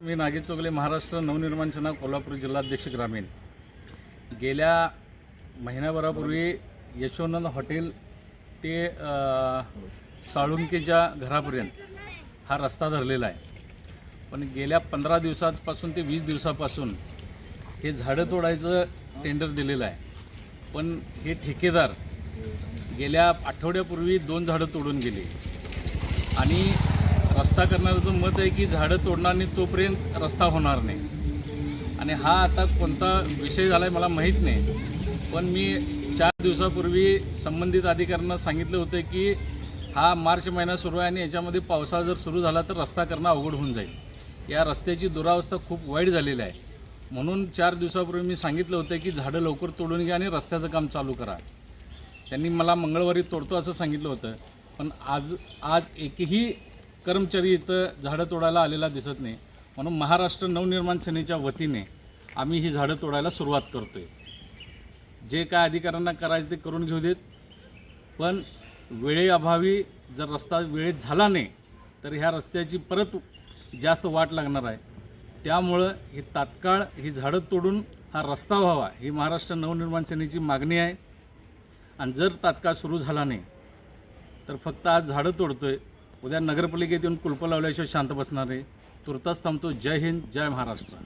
मी नागेश चोगले महाराष्ट्र नवनिर्माण सेना कोल्हापूर जिल्हाध्यक्ष ग्रामीण. गेल्या महिन्याभरापूर्वी यशवंत हॉटेल ते साळुंकेच्या घरापर्यंत हा रस्ता धरलेला आहे. पण गेल्या पंधरा दिवसापासून ते वीस दिवसापासून हे झाडं तोडायचं टेंडर दिलेलं आहे. पण हे ठेकेदार गेल्या आठवड्यापूर्वी दोन झाडं तोडून गेले. आणि रस्ता करणाऱ्याचं मत आहे की झाडं तोडणार नाही तोपर्यंत रस्ता होणार नाही. आणि हा आता कोणता विषय झाला आहे मला माहीत नाही. पण मी चार दिवसापूर्वी संबंधित अधिकाऱ्यांना सांगितलं होतं की हा मार्च महिना सुरू आहे आणि याच्यामध्ये पावसाळा जर सुरू झाला तर रस्ता करणं अवघड होऊन जाईल. या रस्त्याची दुरावस्था खूप वाईट झालेली आहे. म्हणून चार दिवसापूर्वी मी सांगितलं होतं की झाडं लवकर तोडून घ्या आणि रस्त्याचं काम चालू करा. त्यांनी मला मंगळवारी तोडतो असं सांगितलं होतं. पण आज आज एकही कर्मचारी इथं झाडं तोडायला आलेला दिसत नाही. म्हणून महाराष्ट्र नवनिर्माण सेनेच्या वतीने आम्ही ही झाडं तोडायला सुरुवात करतो आहे जे काय अधिकाऱ्यांना करायचं ते करून घेऊ देत पण वेळेअभावी जर रस्ता वेळेत झाला नाही तर ह्या रस्त्याची परत जास्त वाट लागणार आहे. त्यामुळं ही तात्काळ ही झाडं तोडून हा रस्ता व्हावा ही महाराष्ट्र नवनिर्माण सेनेची मागणी आहे. आणि जर तात्काळ सुरू झाला नाही तर फक्त आज झाडं तोडतोय उद्या नगरपालिकेत येऊन कुलपं लावल्याशिवाय शांत बसणार आहे तुर्तास थांबतो. जय हिंद जय महाराष्ट्र.